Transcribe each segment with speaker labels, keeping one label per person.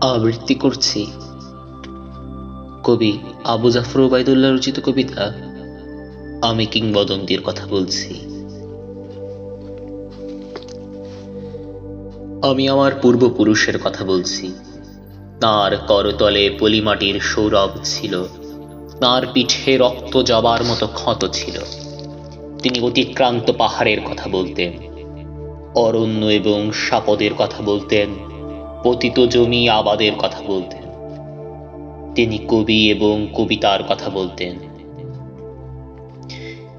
Speaker 1: আবৃত্তি করছি। কবি আবু জাফর ওবায়দুল্লাহ রচিত কবিতা, আমি কিংবদন্তির কথা বলছি। আমি আমার পূর্বপুরুষের কথা বলছি। তার করতলে পলিমাটির সৌরভ ছিল। তার পিঠে রক্ত জবার মতো ক্ষত ছিল। তিনি অতিক্রান্ত পাহাড়ের কথা বলতেন, অরণ্য এবং সাপদের কথা বলতেন পতিত জমি আবাদের কথা বলতেন। তিনি কবি এবং কবিতার কথা বলতেন।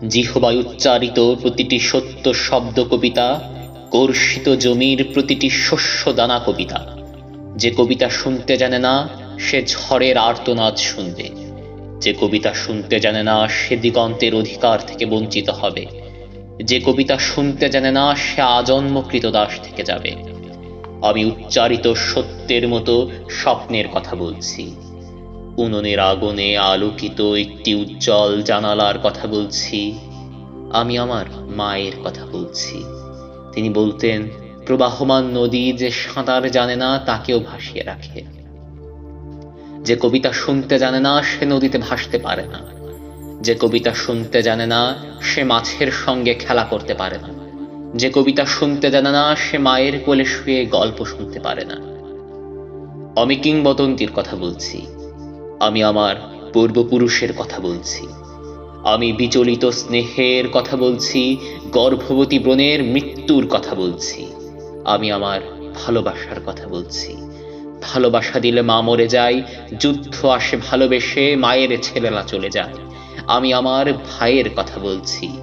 Speaker 1: জিহবায় উচ্চারিত প্রতিটি সত্য শব্দ কবিতা কর্ষিত জমির প্রতিটি শস্য দানা কবিতা। যে কবিতা শুনতে জানে না, সে ঝড়ের আর্তনাদ শুনবে। যে কবিতা শুনতে জানে না, সে দিগন্তের অধিকার থেকে বঞ্চিত হবে। যে কবিতা শুনতে জানে না, সে আজন্ম দাস থেকে যাবে। আমি উচ্চারিত সত্যের মতো স্বপ্নের কথা বলছি। উনুনের আগুনে আলোকিত একটি উজ্জ্বল জানালার কথা বলছি। আমি আমার মায়ের কথা বলছি। তিনি বলতেন, প্রবাহমান নদী যে সাঁতার জানে না, তাকেও ভাসিয়ে রাখে। যে কবিতা শুনতে জানে না, সে নদীতে ভাসতে পারে না। যে কবিতা শুনতে জানে না, সে মাছের সঙ্গে খেলা করতে পারে না। যে কবিতা শুনতে জানে না, সে মায়ের কোলে শুয়ে গল্প শুনতে পারে না। আমি কিংবদন্তির কথা বলছি। আমি আমার পূর্বপুরুষের কথা বলছি। আমি বিচলিত স্নেহের কথা বলছি, গর্ভবতী ব্রণের মৃত্যুর কথা বলছি। আমি আমার ভালোবাসার কথা বলছি। ভালোবাসা দিলে মা মরে যায়, যুদ্ধ আসে ভালোবেসে, মায়ের ছেলেরা চলে যায়। আমি আমার ভাইয়ের কথা বলছি।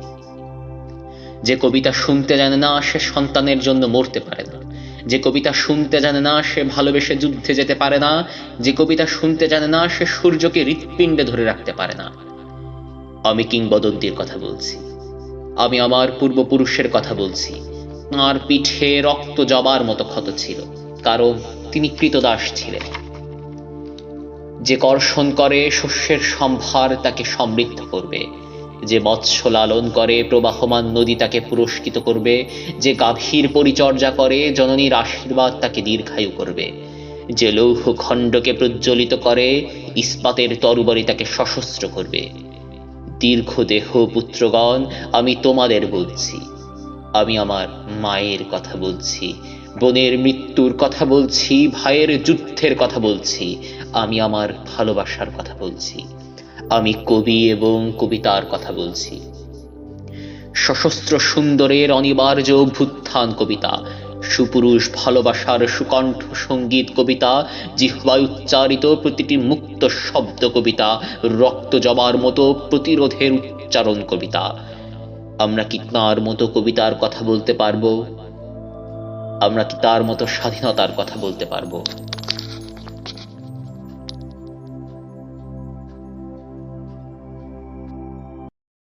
Speaker 1: যে কবিতা শুনতে জানে না সে সন্তানের জন্য মরতে পারে না। যে কবিতা শুনতে জানে না সে ভালোবেসে যুদ্ধে যেতে পারে না। যে কবিতা শুনতে জানে না সে সূর্যকে হৃৎপিণ্ডে ধরে রাখতে পারে না। আমি কিংবদন্তির কথা বলছি। আমি আমার পূর্বপুরুষের কথা বলছি। তাঁর পিঠে রক্ত জবার মতো ক্ষত ছিল। কারণ তিনি কৃতদাস ছিলেন। যে কর্ষণ করে শস্যের সম্ভার তাকে সমৃদ্ধ করবে। যে মৎস্য লালন করে, প্রবাহমান নদী তাকে পুরস্কৃত করবে, যে গাভীর পরিচর্যা করে, জননীর আশীর্বাদ তাকে দীর্ঘায়ু করবে। যে লৌহ খণ্ডকে প্রজ্বলিত করে, ইস্পাতের তরবারি তাকে সশস্ত্র করবে। দীর্ঘ দেহ পুত্রগণ, আমি তোমাদের বলছি, আমি আমার মায়ের কথা বলছি, বোনের মৃত্যুর কথা বলছি, ভাইয়ের যুদ্ধের কথা বলছি, আমি আমার ভালোবাসার কথা বলছি। আমি কবি এবং কবিতার কথা বলছি। সশস্ত্র সুন্দরের অনিবার্য অভ্যুত্থান কবিতা, সুপুরুষ ভালোবাসার সুকণ্ঠ সংগীত কবিতা জিহ্বায় উচ্চারিত প্রতিটি মুক্ত শব্দ কবিতা, রক্ত জবার মতো প্রতিরোধের উচ্চারণ কবিতা। আমরা কি তাঁর মতো কবিতার কথা বলতে পারব? আমরা কি তার মতো স্বাধীনতার কথা বলতে পারব?